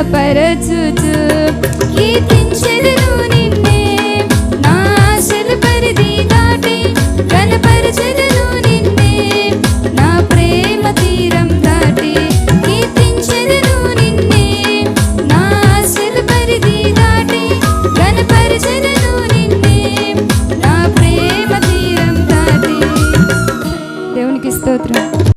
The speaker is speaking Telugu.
స్థిరపరచుచు